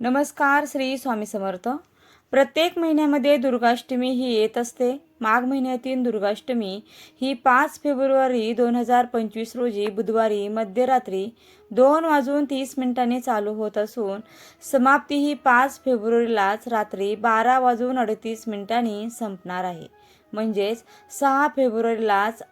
नमस्कार श्री स्वामी समर्थ. प्रत्येक महिन्यामध्ये दुर्गाष्टमी ही येत असते. माघ महिन्यातील दुर्गाष्टमी ही पाच फेब्रुवारी दोन हजार पंचवीस रोजी बुधवारी मध्यरात्री दोन वाजून तीस मिनिटांनी चालू होत असून समाप्ती ही पाच फेब्रुवारीलाच रात्री बारा वाजून अडतीस मिनिटांनी संपणार आहे. म्हणजेच सहा फेब्रुवारीलाच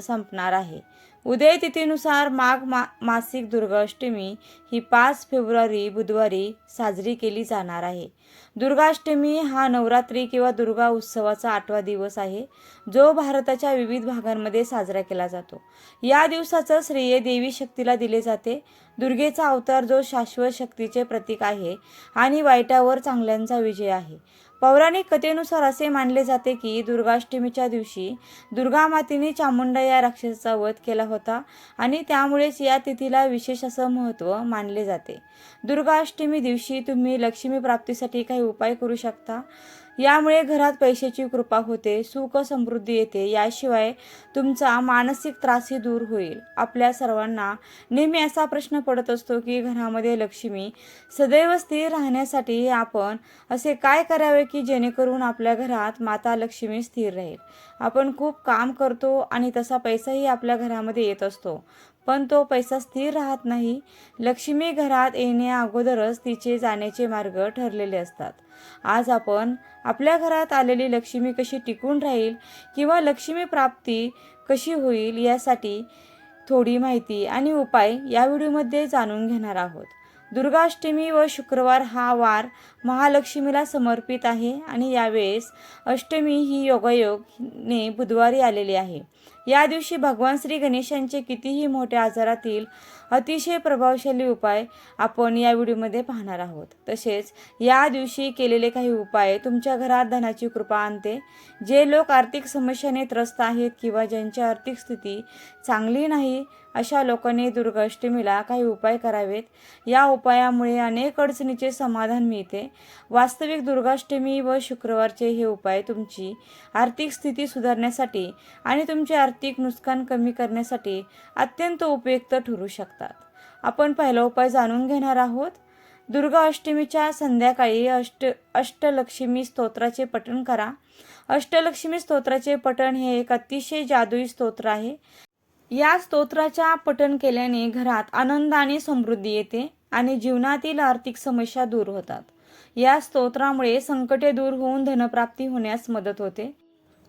संपणार आहे. उदय तिथीनुसार माघ मा मासिक दुर्गाष्टमी ही पाच फेब्रुवारी बुधवारी साजरी केली जाणार आहे. दुर्गाष्टमी हा नवरात्री किंवा दुर्गा उत्सवाचा आठवा दिवस आहे जो भारताच्या विविध भागांमध्ये साजरा केला जातो. या दिवसाचं श्रेय देवी शक्तीला दिले जाते. दुर्गेचा अवतार जो शाश्वत शक्तीचे प्रतीक आहे आणि वाईटावर चांगल्यांचा विजय आहे. पौराणिक कथेनुसार असे मानले जाते की दुर्गाष्टमीच्या दिवशी दुर्गा मातेने चामुंडा या राक्षसाचा वध केला होता आणि त्यामुळेच या तिथीला विशेष असं महत्त्व मानले जाते. दुर्गाष्टमी दिवशी तुम्ही लक्ष्मी प्राप्तीसाठी काही उपाय करू शकता? यामुळे घरात पैशाची कृपा होते सुख समृद्धी येते. याशिवाय तुमचा मानसिक त्रासही दूर होईल. आपल्या सर्वांना नेहमी असा प्रश्न पडत असतो की घरामध्ये लक्ष्मी सदैव स्थिर राहण्यासाठी आपण असे काय करावे की जेणेकरून आपल्या घरात माता लक्ष्मी स्थिर राहील? आपण खूप काम करतो आणि तसा पैसाही आपल्या घरामध्ये येत असतो. पण तो पैसा स्थिर राहत नाही. लक्ष्मी घरात येण्या अगोदरच तिचे जाण्याचे मार्ग ठरलेले असतात. आज आपण आपल्या घरात आलेली लक्ष्मी कशी टिकून राहील किंवा लक्ष्मी प्राप्ती कशी होईल यासाठी थोडी माहिती आणि उपाय या व्हिडिओमध्ये जाणून घेणार आहोत. दुर्गाष्टमी व शुक्रवार हा वार महालक्ष्मीला समर्पित आहे आणि यावेळेस अष्टमी ही योगायोगने बुधवारी आलेली आहे. या दिवशी भगवान श्री गणेशांचे कितीही मोठ्या आजारातील अतिशय प्रभावशाली उपाय आपण या व्हिडिओमध्ये पाहणार आहोत. तसेच या दिवशी केलेले काही उपाय तुमच्या घरात धनाची कृपा आणते. जे लोक आर्थिक समस्याने त्रस्त आहेत किंवा ज्यांची आर्थिक स्थिती चांगली नाही अशा लोकांनी दुर्गाष्टमीला काही उपाय करावेत. या उपायामुळे अनेक अडचणीचे समाधान मिळते. वास्तविक दुर्गाष्टमी व शुक्रवारचे हे उपाय तुमची आर्थिक स्थिती सुधारण्यासाठी आणि तुमचे आर्थिक नुकसान कमी करण्यासाठी अत्यंत उपयुक्त ठरू शकतात. आपण पहिला उपाय जाणून घेणार आहोत. दुर्गा अष्टमीच्या संध्याकाळी अष्ट अष्टलक्ष्मी स्तोत्राचे पठण करा. अष्टलक्ष्मी स्तोत्राचे पठण हे एक अतिशय जादुई स्तोत्र आहे. या स्तोत्राच्या पठण केल्याने घरात आनंद आणि समृद्धी येते आणि जीवनातील आर्थिक समस्या दूर होतात. या स्तोत्रामुळे संकटे दूर होऊन धनप्राप्ती होण्यास मदत होते.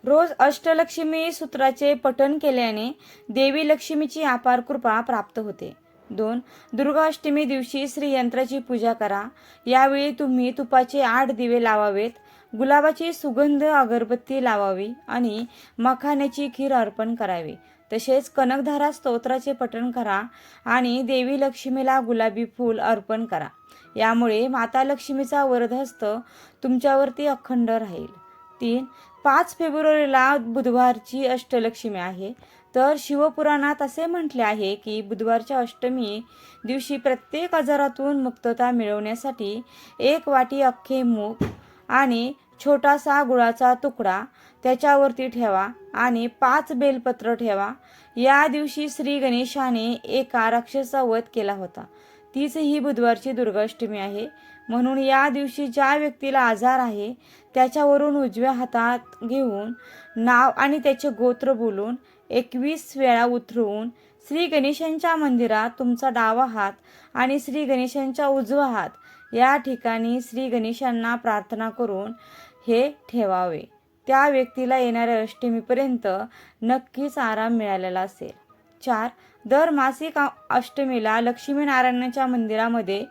रोज अष्टलक्ष्मी सूत्राचे पठण केल्याने देवी लक्ष्मीची अपार कृपा प्राप्त होते. दोन दुर्गाष्टमी दिवशी श्रीयंत्राची पूजा करा. यावेळी तुम्ही तुपाचे आठ दिवे लावावेत गुलाबाची सुगंध अगरबत्ती लावावी आणि मखाण्याची खीर अर्पण करावी. तसेच कनकधारा स्तोत्राचे पठण करा आणि देवी लक्ष्मीला गुलाबी फूल अर्पण करा. यामुळे माता लक्ष्मीचा वरदहस्त तुमच्यावरती अखंड राहील. तीन पाच फेब्रुवारीला बुधवारची अष्टलक्ष्मी आहे. तर शिवपुराणात असे म्हटले आहे की बुधवारच्या अष्टमी दिवशी प्रत्येक आजारातून मुक्तता मिळवण्यासाठी एक वाटी अख्खे मूग आणि छोटासा गुळाचा तुकडा त्याच्यावरती ठेवा आणि पाच बेलपत्र ठेवा. या दिवशी श्री गणेशाने एका राक्षसा वध केला होता. तीच ही बुधवारची दुर्गाष्टमी आहे. म्हणून या दिवशी ज्या व्यक्तीला आजार आहे त्याच्यावरून उजव्या हातात घेऊन नाव आणि त्याचे गोत्र बोलून एकवीस वेळा उतरवून श्री गणेशांच्या मंदिरात तुमचा डावा हात आणि श्री गणेशांचा उजवा हात या ठिकाणी श्री गणेशांना प्रार्थना करून हे ठेवावे. त्या व्यक्तीला येणाऱ्या अष्टमीपर्यंत नक्कीच आराम मिळालेला असेल. चार दर मासिक अष्टमीला लक्ष्मीनारायणाच्या मंदिरामध्ये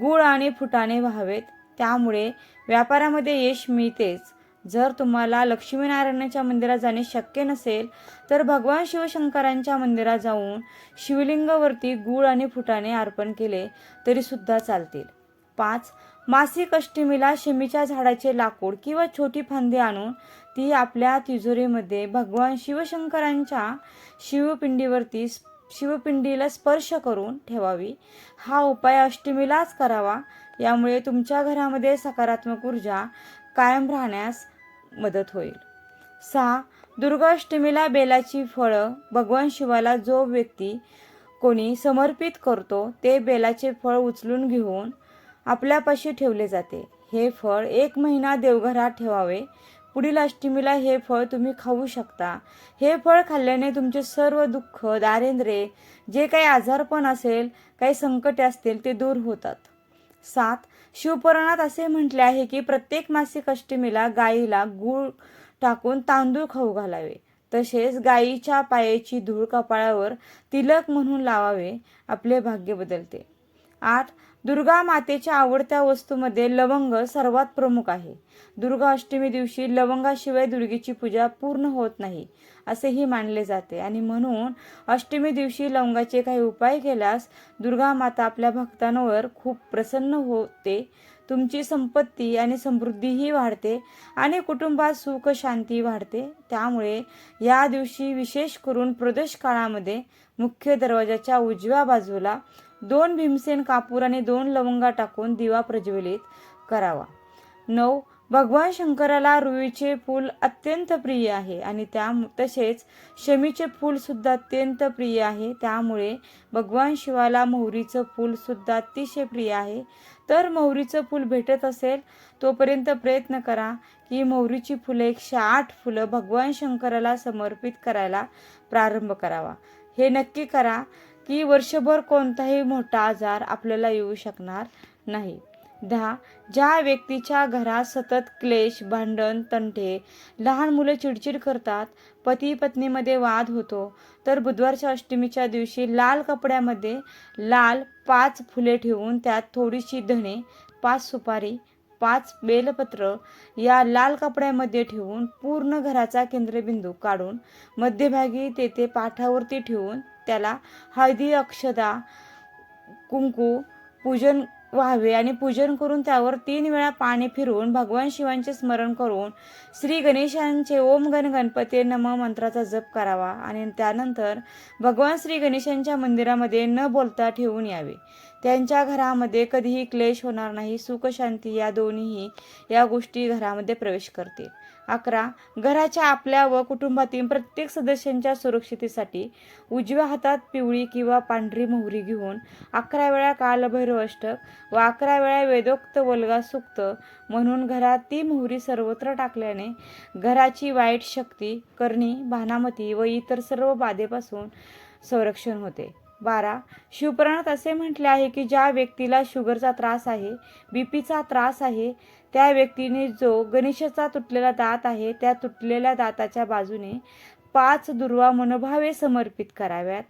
गुळ आणि फुटाणे व्हावेत. त्यामुळे व्यापारामध्ये यश मिळतेच. जर तुम्हाला लक्ष्मीनारायणाच्या मंदिरात जाणे शक्य नसेल तर भगवान शिवशंकरांच्या मंदिरात जाऊन शिवलिंगावरती गूळ आणि फुटाणे अर्पण केले तरी सुद्धा चालतील. पाच मासिक अष्टमीला शमीच्या झाडाचे लाकूड किंवा छोटी फांदी आणून ती आपल्या तिजोरीमध्ये भगवान शिवशंकरांच्या शिवपिंडीवरती शिवपिंडीला स्पर्श करून ठेवावी. हा उपाय अष्टमीलाच करावा. यामुळे तुमच्या घरामध्ये सकारात्मक ऊर्जा कायम राहण्यास मदत होईल. सहा दुर्गाष्टमीला बेलाची फळं भगवान शिवाला जो व्यक्ती कोणी समर्पित करतो ते बेलाचे फळ उचलून घेऊन आपल्यापाशी ठेवले जाते. हे फळ एक महिना देवघरात ठेवावे. पुढील अष्टमीला हे फळ तुम्ही खाऊ शकता. हे फळ खाल्ल्याने तुमचे सर्व दुःख दारिद्र्ये जे काही आजारपण असेल काही संकटे असतील ते दूर होतात. सात शिवपुराणात असे म्हटले आहे की प्रत्येक मासिक अष्टमीला गाईला गूळ टाकून तांदूळ खाऊ घालावे. तसेच गाईच्या पायाची धूळ कपाळावर तिलक म्हणून लावावे. आपले भाग्य बदलते. आठ दुर्गा मातेच्या आवडत्या वस्तूमध्ये लवंग सर्वात प्रमुख आहे. दुर्गा अष्टमी दिवशी लवंगाशिवाय दुर्गेची पूजा पूर्ण होत नाही असेही मानले जाते. आणि म्हणून अष्टमी दिवशी लवंगाचे काही उपाय केल्यास दुर्गा माता आपल्या भक्तांवर खूप प्रसन्न होते. तुमची संपत्ती आणि समृद्धीही वाढते आणि कुटुंबात सुख शांती वाढते. त्यामुळे या दिवशी विशेष करून प्रदोष काळामध्ये मुख्य दरवाजाच्या उजव्या बाजूला दोन भीमसेन कापूर आणि दोन लवंगा टाकून दिवा प्रज्वलित करावा. नऊ भगवान शंकराला रुईचे फूल अत्यंत प्रिय आहे आणि त्या तसेच शमीचे फूल सुद्धा अत्यंत प्रिय आहे. त्यामुळे भगवान शिवाला मोहरीचं फूल सुद्धा अतिशय प्रिय आहे. तर मोहरीचं फूल भेटत असेल तोपर्यंत प्रयत्न करा की मोहरीची फुलं एकशे आठ फुलं भगवान शंकराला समर्पित करायला प्रारंभ करावा. हे नक्की करा की वर्षभर कोणताही मोठा आजार आपल्याला येऊ शकणार नाही. दहा ज्या व्यक्तीच्या घरात सतत क्लेश भांडण तंटे लहान मुलं चिडचिड करतात पती पत्नीमध्ये वाद होतो तर बुधवारच्या अष्टमीच्या दिवशी लाल कपड्यामध्ये लाल पाच फुले ठेवून त्यात थोडीशी धणे पाच सुपारी पाच बेलपत्र या लाल कपड्यामध्ये ठेवून पूर्ण घराचा केंद्रबिंदू काढून मध्यभागी तेथे पाठावरती ठेवून त्याला हळदी अक्षदा कुंकू पूजन व्हावे आणि पूजन करून त्यावर तीन वेळा पाणी फिरवून भगवान शिवांचे स्मरण करून श्री गणेशांचे ओम गण गणपती नम मंत्राचा जप करावा आणि त्यानंतर भगवान श्री गणेशांच्या मंदिरामध्ये न बोलता ठेवून यावे. त्यांच्या घरामध्ये कधीही क्लेश होणार नाही सुख शांती या दोन्हीही या गोष्टी घरामध्ये प्रवेश करतील. अकरा घराच्या आपल्या व कुटुंबातील प्रत्येक सदस्यांच्या सुरक्षितेसाठी उजव्या हातात पिवळी किंवा पांढरी मोहरी घेऊन अकरा वेळा कालभैरव अष्टक व अकरा वेळा वेदोक्त वल्गा सुक्त म्हणून घरात ती मोहरी सर्वत्र टाकल्याने घराची वाईट शक्ती करणी भानामती व इतर सर्व बाधेपासून संरक्षण होते. बारा. शिवपुराणात असे म्हटले आहे की ज्या व्यक्तीला शुगरचा त्रास आहे बीपीचा त्रास आहे त्या व्यक्तीने जो गणेशाचा तुटलेला दात आहे त्या तुटलेल्या दाताच्या बाजूने पाच दुर्वा मनोभावे समर्पित कराव्यात.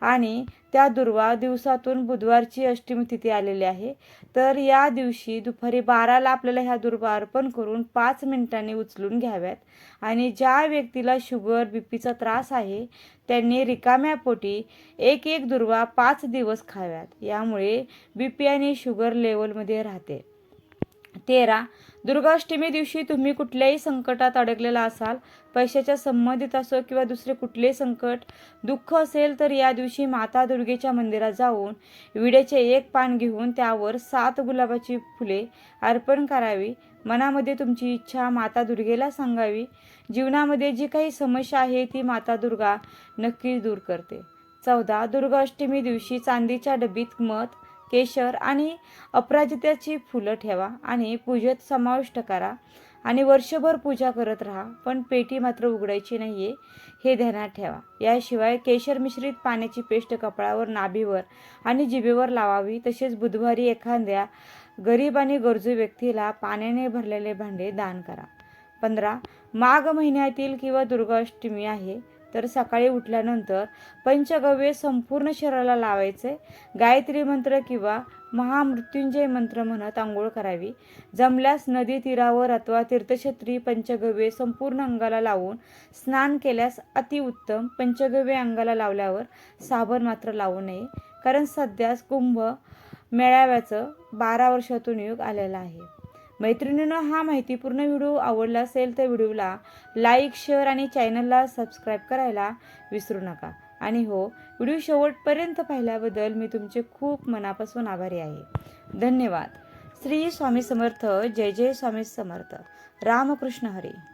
आणि त्या दुर्वा दिवसातून बुधवारची अष्टमी तिथी आलेली आहे. तर या दिवशी दुपारी बाराला आपल्याला ह्या दुर्वा अर्पण करून पाच मिनिटांनी उचलून घ्याव्यात. आणि ज्या व्यक्तीला शुगर बीपीचा त्रास आहे त्यांनी रिकाम्या पोटी एक एक दुर्वा पाच दिवस खाव्यात. यामुळे बीपी आणि शुगर लेवलमध्ये राहते. तेरा दुर्गाष्टमी दिवशी तुम्ही कुठल्याही संकटात अडकलेला असाल पैशाच्या संबंधित असो किंवा दुसरे कुठले संकट दुःख असेल तर या दिवशी माता दुर्गेच्या मंदिरात जाऊन विड्याचे एक पान घेऊन त्यावर सात गुलाबाची फुले अर्पण करावी. मनामध्ये तुमची इच्छा माता दुर्गेला सांगावी. जीवनामध्ये जी काही समस्या आहे ती माता दुर्गा नक्कीच दूर करते. चौदा दुर्गाष्टमी दिवशी चांदीच्या डबीत मध केशर आणि अपराजिताची फुलं ठेवा आणि पूजेत समाविष्ट करा आणि वर्षभर पूजा करत राहा पण पेटी मात्र उघडायची नाही आहे हे ध्यानात ठेवा. याशिवाय केशर मिश्रित पाण्याची पेस्ट कपाळावर नाभीवर आणि जिभेवर लावावी तसेच बुधवारी एखाद्या गरीब आणि गरजू व्यक्तीला पाण्याने भरलेले भांडे दान करा. पंधरा माघ महिन्यातील किंवा दुर्गाष्टमी आहे तर सकाळी उठल्यानंतर पंचगव्य संपूर्ण शरीराला लावायचे. गायत्री मंत्र किंवा महामृत्युंजय मंत्र म्हणत आंघोळ करावी. जमल्यास नदी तीरावर अथवा तीर्थक्षेत्री पंचगव्य संपूर्ण अंगाला लावून स्नान केल्यास अतिउत्तम पंचगव्य अंगाला लावल्यावर साबण मात्र लावू नये. कारण सध्याच कुंभ मेळाव्याचं बारा वर्षातून युग आलेलं आहे. मैत्रिणींनो हा माहितीपूर्ण व्हिडिओ आवडला असेल तर व्हिडिओला लाईक शेअर आणि चॅनलला सबस्क्राईब करायला विसरू नका. आणि हो व्हिडिओ शेवटपर्यंत पाहिल्याबद्दल मी तुमचे खूप मनापासून आभारी आहे. धन्यवाद. श्री स्वामी समर्थ जय जय स्वामी समर्थ. रामकृष्ण हरी.